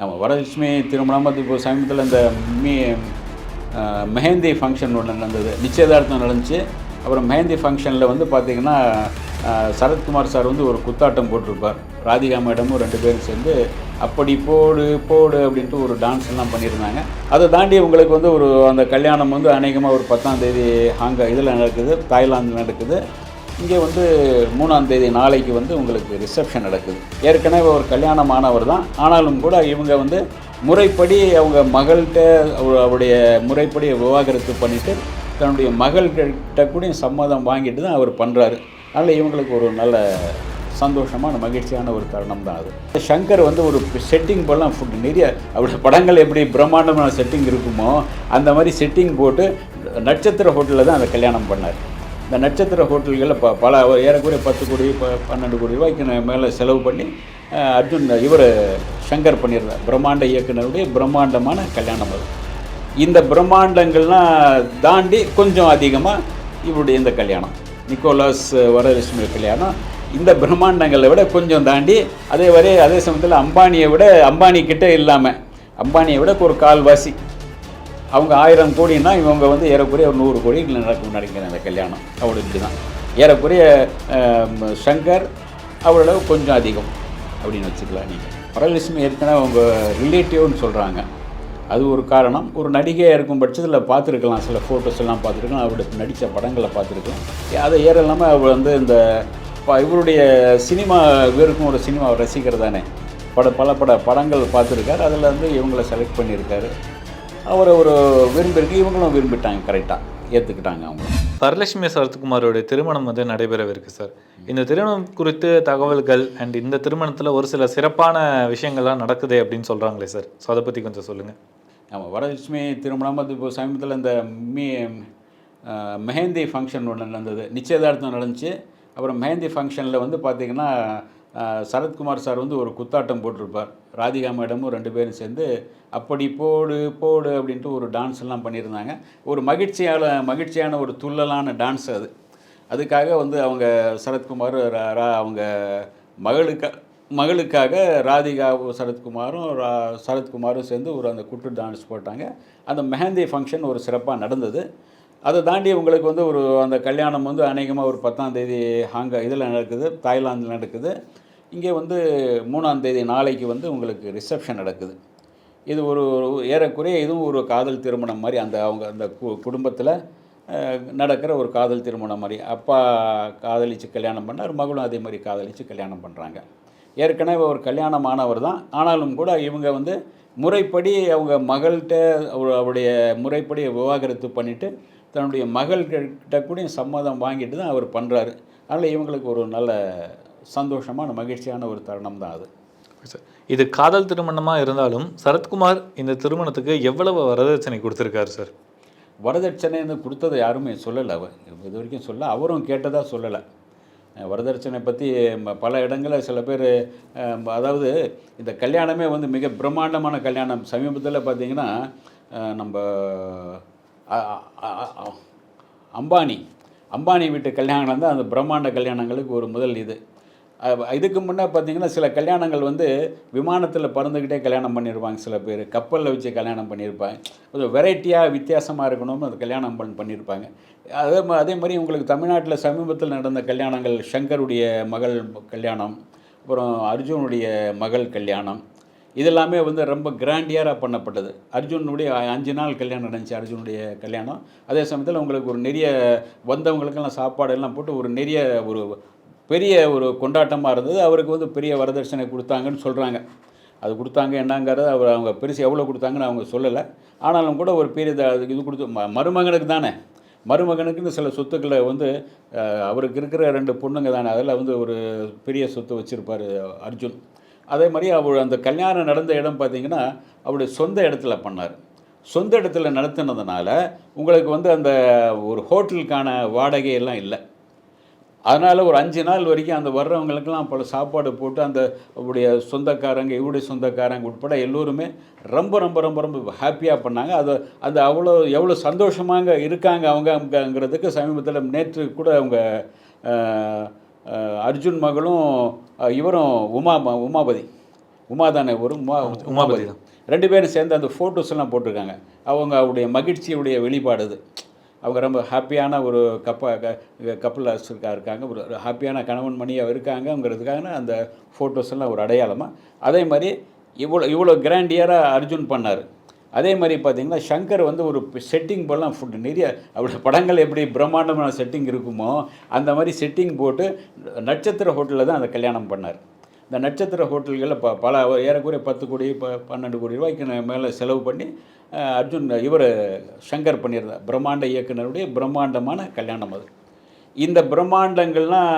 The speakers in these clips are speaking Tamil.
ஆமாம் வரலட்சுமி திருமணம் அது இப்போ சமீபத்தில் இந்த மீ மெஹந்தி ஃபங்க்ஷன் ஒன்று நடந்தது. நிச்சயதார்த்தம் நடந்துச்சு. அப்புறம் மெஹந்தி ஃபங்க்ஷனில் வந்து பார்த்திங்கன்னா சரத்குமார் சார் வந்து ஒரு குத்தாட்டம் போட்டிருப்பார். ராதிகா மேடமும் ரெண்டு பேரும் சேர்ந்து அப்படி போடு போடு அப்படின்ட்டு ஒரு டான்ஸ் எல்லாம் பண்ணியிருந்தாங்க. அதை தாண்டி உங்களுக்கு வந்து ஒரு அந்த கல்யாணம் வந்து அநேகமாக ஒரு பத்தாம் தேதி ஹாங்க இதில் நடக்குது தாய்லாந்தில் நடக்குது. இங்கே வந்து மூணாம் தேதி நாளைக்கு வந்து உங்களுக்கு ரிசப்ஷன் நடக்குது. ஏற்கனவே ஒரு கல்யாணமானவர் தான். ஆனாலும் கூட இவங்க வந்து முறைப்படி அவங்க மகள்கிட்ட அவருடைய முறைப்படி விவாகரத்து பண்ணிவிட்டு தன்னுடைய மகள்கிட்ட கூட சம்மதம் வாங்கிட்டு தான் அவர் பண்ணுறாரு அதனால் இவங்களுக்கு ஒரு நல்ல சந்தோஷமான மகிழ்ச்சியான ஒரு தருணம் தான் அது. சங்கர் வந்து ஒரு செட்டிங் போலாம் ஃபுட் நிறைய அவருடைய படங்கள் எப்படி பிரம்மாண்டமான செட்டிங் இருக்குமோ அந்த மாதிரி செட்டிங் போட்டு நட்சத்திர ஹோட்டலில் தான் அந்த கல்யாணம் பண்ணார். இந்த நட்சத்திர ஹோட்டல்களில் ப பல ஏறக்குறைய பத்து கோடி ப பன்னெண்டு கோடி ரூபாய்க்கு மேலே செலவு பண்ணி அர்ஜுன் இவர் சங்கர் பண்ணியிருந்தார். பிரம்மாண்ட இயக்குனருடைய பிரம்மாண்டமான கல்யாணம் அது. இந்த பிரம்மாண்டங்கள்லாம் தாண்டி கொஞ்சம் அதிகமாக இவருடைய இந்த கல்யாணம். நிக்கோலாஸ் வரலட்சுமி கல்யாணம். இந்த பிரம்மாண்டங்களை விட கொஞ்சம் தாண்டி அதே வரை அதே சமயத்தில் அம்பானியை விட அம்பானி கிட்டே இல்லாமல் அம்பானியை விட ஒரு கால்வாசி. அவங்க ஆயிரம் கோடின்னா இவங்க வந்து ஏறக்குறைய ஒரு நூறு கோடி நடக்கும் நினைக்கிறேன் அந்த கல்யாணம். அவளுக்கு இப்படி தான். ஏறக்குறைய சங்கர் அவரோட கொஞ்சம் அதிகம் அப்படின்னு வச்சுக்கலாம் நீங்கள் வரலட்சுமி ஏற்கனவே அவங்க ரிலேட்டிவ்னு சொல்கிறாங்க அது ஒரு காரணம். ஒரு நடிகையாக இருக்கும் பட்சத்தில் பார்த்துருக்கலாம். சில ஃபோட்டோஸ் எல்லாம் பார்த்துருக்கலாம். அவருடைய நடித்த படங்களை பார்த்துருக்கலாம். அதை ஏற இல்லாமல் அவர் வந்து இந்த இவருடைய சினிமா இவருக்கும் ஒரு சினிமா ரசிகர் தானே. பட பல பட படங்கள் பார்த்துருக்காரு. அதில் வந்து இவங்கள செலக்ட் பண்ணியிருக்காரு. அவரை ஒரு விரும்பியிருக்கு இவங்களும் விரும்பிட்டாங்க கரெக்டாக ஏற்றுக்கிட்டாங்க அவங்க. வரலட்சுமி சரத்குமாரோட திருமணம் வந்து நடைபெறவிருக்கு சார். இந்த திருமணம் குறித்து தகவல்கள் அண்ட் இந்த திருமணத்தில் ஒரு சில சிறப்பான விஷயங்கள்லாம் நடக்குதே அப்படின்னு சொல்கிறாங்களே சார். ஸோ அதை பற்றி கொஞ்சம் சொல்லுங்கள் ஆமாம் வரலட்சுமி திருமணம் வந்து இப்போ சமீபத்தில் இந்த மீ மெஹந்தி ஃபங்க்ஷன் ஒன்று நடந்தது. நிச்சயதார்த்தம் நடந்துச்சு. அப்புறம் மெஹந்தி ஃபங்க்ஷனில் வந்து பார்த்திங்கன்னா சரத்குமார் சார் வந்து ஒரு குத்தாட்டம் போட்டிருப்பார். ராதிகா மேடமும் ரெண்டு பேரும் சேர்ந்து அப்படி போடு போடு அப்படின்ட்டு ஒரு டான்ஸ் எல்லாம் பண்ணியிருந்தாங்க. ஒரு மகிழ்ச்சியான மகிழ்ச்சியான ஒரு துள்ளலான டான்ஸ் அது. அதுக்காக வந்து அவங்க சரத்குமார் ரா- ரா- அவங்க மகளுக்கா மகளுக்காக ராதிகா சரத்குமாரும் ரா சரத்குமாரும் சேர்ந்து ஒரு அந்த குட்டு டான்ஸ் போட்டாங்க. அந்த மெஹந்தி ஃபங்க்ஷன் ஒரு சிறப்பாக நடந்தது. அதை தாண்டி உங்களுக்கு வந்து ஒரு அந்த கல்யாணம் வந்து அநேகமாக ஒரு பத்தாம் தேதி ஹாங்க இதில் நடக்குது தாய்லாந்தில் நடக்குது. இங்கே வந்து மூணாம் தேதி நாளைக்கு வந்து உங்களுக்கு ரிசப்ஷன் நடக்குது. இது ஒரு ஏறக்குறைய இதுவும் ஒரு காதல் திருமணம் மாதிரி அந்த அவங்க அந்த கு குடும்பத்தில் நடக்கிற ஒரு காதல் திருமணம் மாதிரி. அப்பா காதலிச்சு கல்யாணம் பண்ணார் மகளும் அதே மாதிரி காதலிச்சு கல்யாணம் பண்ணுறாங்க ஏற்கனவே ஒரு கல்யாணம் ஆனவர் தான். ஆனாலும் கூட இவங்க வந்து முறைப்படி அவங்க மகள்கிட்ட அவருடைய முறைப்படி விவாகரத்து பண்ணிவிட்டு தன்னுடைய மகள்கிட்ட கூட சம்மதம் வாங்கிட்டு தான் அவர் பண்ணுறாரு அதனால் இவங்களுக்கு ஒரு நல்ல சந்தோஷமான மகிழ்ச்சியான ஒரு தருணம் தான் அது. சார் இது காதல் திருமணமாக இருந்தாலும் சரத்குமார் இந்த திருமணத்துக்கு எவ்வளவு வரதட்சணை கொடுத்துருக்காரு சார் வரதட்சணைன்னு கொடுத்ததை யாருமே சொல்லலை. அவர் இது வரைக்கும் சொல்ல அவரும் கேட்டதாக சொல்லலை. வரதட்சணை பற்றி பல இடங்களில் சில பேர் அதாவது இந்த கல்யாணமே வந்து மிக பிரம்மாண்டமான கல்யாணம். சமீபத்தில் பார்த்தீங்கன்னா நம்ம அம்பானி அம்பானி வீட்டு கல்யாணம் தான் அந்த பிரம்மாண்ட கல்யாணங்களுக்கு ஒரு முதல் இது. இதுக்கு முன்னே பார்த்தீங்கன்னா சில கல்யாணங்கள் வந்து விமானத்தில் பறந்துக்கிட்டே கல்யாணம் பண்ணியிருப்பாங்க சில பேர். கப்பலில் வச்சு கல்யாணம் பண்ணியிருப்பாங்க கொஞ்சம் வெரைட்டியாக வித்தியாசமாக இருக்கணும்னு அது கல்யாணம் பண்ணி பண்ணியிருப்பாங்க அதே மா அதே மாதிரி உங்களுக்கு தமிழ்நாட்டில் சமீபத்தில் நடந்த கல்யாணங்கள் ஷங்கருடைய மகள் கல்யாணம் அப்புறம் அர்ஜுனுடைய மகள் கல்யாணம் இதெல்லாமே வந்து ரொம்ப கிராண்டியராக பண்ணப்பட்டது. அர்ஜுனுடைய அஞ்சு நாள் கல்யாணம் நடந்துச்சு அர்ஜுனுடைய கல்யாணம். அதே சமயத்தில் உங்களுக்கு ஒரு நிறைய வந்தவங்களுக்கெல்லாம் சாப்பாடு எல்லாம் போட்டு ஒரு நிறைய ஒரு பெரிய ஒரு கொண்டாட்டமாக இருந்தது. அவருக்கு வந்து பெரிய வரதட்சணை கொடுத்தாங்கன்னு சொல்கிறாங்க அது கொடுத்தாங்க என்னங்கிறத அவர் அவங்க பெருசு எவ்வளோ கொடுத்தாங்கன்னு அவங்க சொல்லலை. ஆனாலும் கூட ஒரு பெரிய அதுக்கு இது கொடுத்து ம மருமகனுக்கு தானே. மருமகனுக்குன்னு சில சொத்துக்களை வந்து அவருக்கு இருக்கிற ரெண்டு பொண்ணுங்க தானே. அதில் வந்து ஒரு பெரிய சொத்து வச்சுருப்பார் அர்ஜுன். அதே மாதிரி அவர் அந்த கல்யாணம் நடந்த இடம் பார்த்தீங்கன்னா அவருடைய சொந்த இடத்துல பண்ணார். சொந்த இடத்துல நடத்தினதுனால உங்களுக்கு வந்து அந்த ஒரு ஹோட்டலுக்கான வாடகை எல்லாம் இல்லை. அதனால் ஒரு அஞ்சு நாள் வரைக்கும் அந்த வர்றவங்களுக்கெல்லாம் பல சாப்பாடு போட்டு அந்த அவருடைய சொந்தக்காரங்க இவருடைய சொந்தக்காரங்க உட்பட எல்லோருமே ரொம்ப ரொம்ப ரொம்ப ரொம்ப ஹாப்பியாக பண்ணாங்க. அது அது அவ்வளோ எவ்வளோ சந்தோஷமாக இருக்காங்க அவங்க அவங்கங்கிறதுக்கு சமீபத்தில் நேற்று கூட அவங்க அர்ஜுன் மகளும் இவரும் உமா உமாபதி உமா தானே ஒரு உமா உமாபதி உமாபதி ரெண்டு பேரும் சேர்ந்து அந்த எல்லாம் போட்டிருக்காங்க. அவங்க அவருடைய மகிழ்ச்சியுடைய வெளிப்பாடு அது. அவங்க ரொம்ப ஹாப்பியான ஒரு கப்ப கப்பல் இருக்கா இருக்காங்க. ஒரு ஹாப்பியான கணவன் மணியாக இருக்காங்கங்கிறதுக்காக அந்த ஃபோட்டோஸ் எல்லாம் ஒரு அடையாளமாக அதே மாதிரி இவ்வளோ இவ்வளோ கிராண்டியராக அர்ஜுன் பண்ணார். அதே மாதிரி பார்த்தீங்கன்னா சங்கர் வந்து ஒரு செட்டிங் போடலாம் ஃபுட்டு நிறைய அவருடைய படங்கள் எப்படி பிரம்மாண்டமான செட்டிங் இருக்குமோ அந்த மாதிரி செட்டிங் போட்டு நட்சத்திர ஹோட்டலில் தான் அந்த கல்யாணம் பண்ணார். இந்த நட்சத்திர ஹோட்டல்களில் ப பல ஏறக்குறைய பத்து கோடி ப பன்னெண்டு கோடி ரூபாய்க்கு மேலே செலவு பண்ணி அர்ஜுன் இவர் சங்கர் பண்ணியிருந்தார். பிரம்மாண்ட இயக்குனருடைய பிரம்மாண்டமான கல்யாணம் அது. இந்த பிரம்மாண்டங்கள்லாம்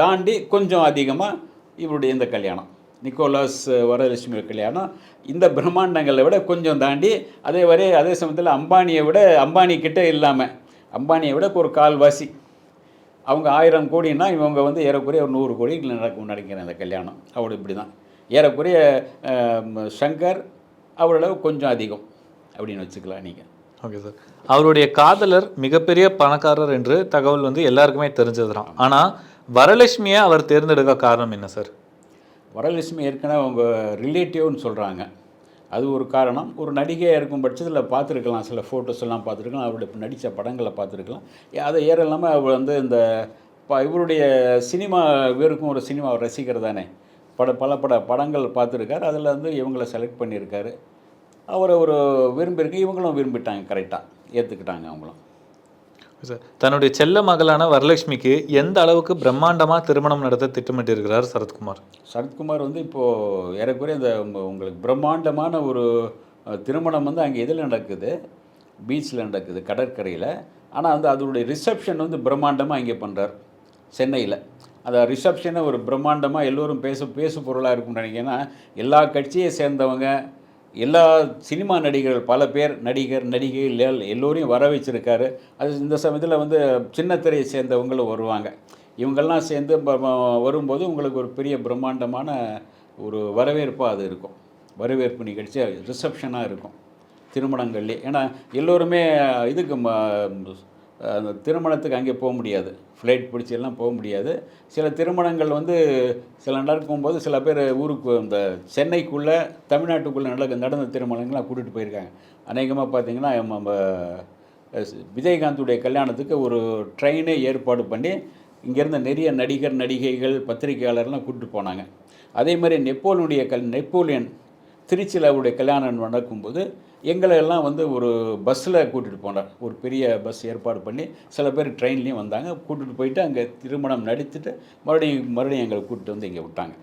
தாண்டி கொஞ்சம் அதிகமாக இவருடைய இந்த கல்யாணம். நிக்கோலாஸ் வரலட்சுமி கல்யாணம். இந்த பிரம்மாண்டங்களை விட கொஞ்சம் தாண்டி அதே வரை அதே சமயத்தில் அம்பானியை விட அம்பானி கிட்டே இல்லாமல் அம்பானியை விட ஒரு கால்வாசி. அவங்க ஆயிரம் கோடின்னா இவங்க வந்து ஏறக்குறைய ஒரு நூறு கோடி நடக்கும் நடக்கிறேன் அந்த கல்யாணம். அவ்வளோ இப்படி தான் ஏறக்குறைய சங்கர் அவரளவு கொஞ்சம் அதிகம். அப்படின்னு வச்சுக்கலாம் நீங்கள் ஓகே சார் அவருடைய காதலர் மிகப்பெரிய பணக்காரர் என்று தகவல் வந்து எல்லாருக்குமே தெரிஞ்சது தான் ஆனால் வரலட்சுமியை அவர் தேர்ந்தெடுக்க காரணம் என்ன சார் வரலட்சுமி ஏற்கனவே அவங்க ரிலேட்டிவ்னு சொல்கிறாங்க அது ஒரு காரணம். ஒரு நடிகையாக இருக்கும் பட்சத்தில் பார்த்துருக்கலாம். சில ஃபோட்டோஸ் எல்லாம் பார்த்துருக்கலாம். அவருடைய நடித்த படங்களை பார்த்துருக்கலாம். அதை ஏற இல்லாமல் அவர் வந்து இந்த ப இவருடைய சினிமா இவருக்கும் ஒரு சினிமா ரசிகர் தானே. பட பல பட படங்கள் பார்த்துருக்காரு. அதில் வந்து இவங்கள செலக்ட் பண்ணியிருக்காரு. அவரை ஒரு விரும்பியிருக்கு இவங்களும் விரும்பிட்டாங்க கரெக்டாக ஏற்றுக்கிட்டாங்க அவங்களும். சார் தன்னுடைய செல்ல மகளான வரலட்சுமிக்கு எந்த அளவுக்கு பிரம்மாண்டமாக திருமணம் நடத்த திட்டமிட்டிருக்கிறார் சரத்குமார்? சரத்குமார் வந்து இப்போது ஏறக்குறைய இந்த உங்க- உங்களுக்கு பிரம்மாண்டமான ஒரு திருமணம் வந்து அங்கே எதில் நடக்குது? பீச்சில் நடக்குது கடற்கரையில். ஆனால் வந்து அதோடைய ரிசப்ஷன் வந்து பிரம்மாண்டமாக இங்கே பண்ணுறார் சென்னையில். அந்த ரிசப்ஷனை ஒரு பிரம்மாண்டமாக எல்லோரும் பேச பேசு பொருளாக இருக்கும்னு நினைக்கிறேன்னா எல்லா கட்சியை சேர்ந்தவங்க எல்லா சினிமா நடிகர்கள் பல பேர் நடிகர் நடிகை எல்லோரையும் வர வச்சுருக்காரு. அது இந்த சமயத்தில் வந்து சின்ன திரையை சேர்ந்தவங்களும் வருவாங்க. இவங்கெல்லாம் சேர்ந்து வரும்போது உங்களுக்கு ஒரு பெரிய பிரம்மாண்டமான ஒரு வரவேற்பாக அது இருக்கும். வரவேற்பு நிகழ்ச்சி ரிசப்ஷனாக இருக்கும். திருமணங்கள்லேயே. ஏன்னா எல்லோருமே இதுக்கு ம- அந்த திருமணத்துக்கு அங்கே போக முடியாது. ஃப்ளைட் பிடிச்செல்லாம் போக முடியாது. சில திருமணங்கள் வந்து சில நடக்கும்போது சில பேர் ஊருக்கு இந்த சென்னைக்குள்ளே தமிழ்நாட்டுக்குள்ளே நடக்க நடந்த திருமணங்கள்லாம் கூட்டிகிட்டு போயிருக்காங்க. அநேகமாக பார்த்தீங்கன்னா நம்ம விஜயகாந்துடைய கல்யாணத்துக்கு ஒரு ட்ரெயினே ஏற்பாடு பண்ணி இங்கேருந்து நிறைய நடிகர் நடிகைகள் பத்திரிகையாளர்லாம் கூப்பிட்டு போனாங்க. அதே மாதிரி நெப்போலியனுடைய கல் நெப்போலியன் திருச்சியில் அவருடைய கல்யாணம் நடக்கும்போது எங்களை எல்லாம் வந்து ஒரு பஸ்ஸில் கூட்டிகிட்டு போனார். ஒரு பெரிய பஸ் ஏற்பாடு பண்ணி சில பேர் ட்ரெயின்லேயும் வந்தாங்க. கூட்டிகிட்டு போயிட்டு அங்கே திருமணம் நடித்துட்டு மறுபடியும் மறுபடியும் எங்களை கூட்டிட்டு வந்து இங்கே விட்டாங்க.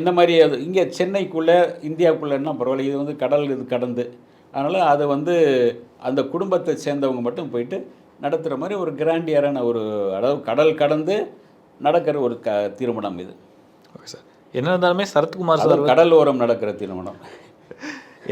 இந்த மாதிரி அது இங்கே சென்னைக்குள்ளே இந்தியாவுக்குள்ளேன்னா பரவாயில்ல இது வந்து கடல் இது கடந்து. அதனால் அதை வந்து அந்த குடும்பத்தை சேர்ந்தவங்க மட்டும் போயிட்டு நடத்துகிற மாதிரி ஒரு கிராண்டியரான ஒரு அதாவது கடல் கடந்து நடக்கிற ஒரு க திருமணம் இது. என்ன இருந்தாலுமே சரத்குமார் சார் கடல் ஓரம் நடக்கிற திருமணம்.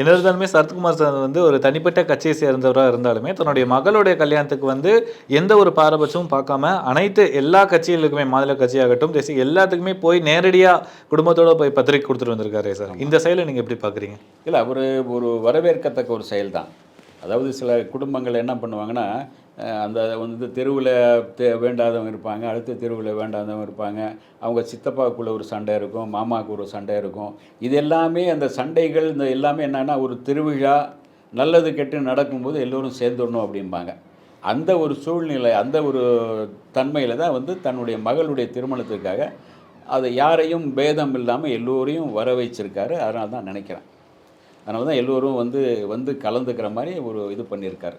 என்ன இருந்தாலுமே சரத்குமார் சார் வந்து ஒரு தனிப்பட்ட கட்சியை சேர்ந்தவராக இருந்தாலுமே தன்னுடைய மகளுடைய கல்யாணத்துக்கு வந்து எந்த ஒரு பாரபட்சமும் பார்க்காம அனைத்து எல்லா கட்சிகளுக்குமே மாநில கட்சியாகட்டும் தேசிய எல்லாத்துக்குமே போய் நேரடியாக குடும்பத்தோட போய் பத்திரிக்கை கொடுத்துட்டு வந்திருக்காரு சார். இந்த செயலை நீங்கள் எப்படி பார்க்குறீங்க? இல்லை அவர் ஒரு வரவேற்கத்தக்க ஒரு செயல் தான் அதாவது சில குடும்பங்கள் என்ன பண்ணுவாங்கன்னா அந்த வந்து தெருவில் தே வேண்டாதவங்க இருப்பாங்க அடுத்த தெருவில் வேண்டாதவங்க இருப்பாங்க. அவங்க சித்தப்பாவுக்குள்ளே ஒரு சண்டை இருக்கும் மாமாவுக்கு ஒரு சண்டை இருக்கும். இது எல்லாமே அந்த சண்டைகள் இந்த எல்லாமே என்னென்னா ஒரு திருவிழா நல்லது கெட்டு நடக்கும்போது எல்லோரும் சேர்ந்துடணும் அப்படிம்பாங்க. அந்த ஒரு சூழ்நிலை அந்த ஒரு தன்மையில் தான் வந்து தன்னுடைய மகளுடைய திருமணத்துக்காக அதை யாரையும் பேதம் இல்லாமல் எல்லோரையும் வர வச்சிருக்காரு அதனால தான் நினைக்கிறேன். அதனால தான் எல்லோரும் வந்து வந்து கலந்துக்கிற மாதிரி ஒரு இது பண்ணியிருக்காரு.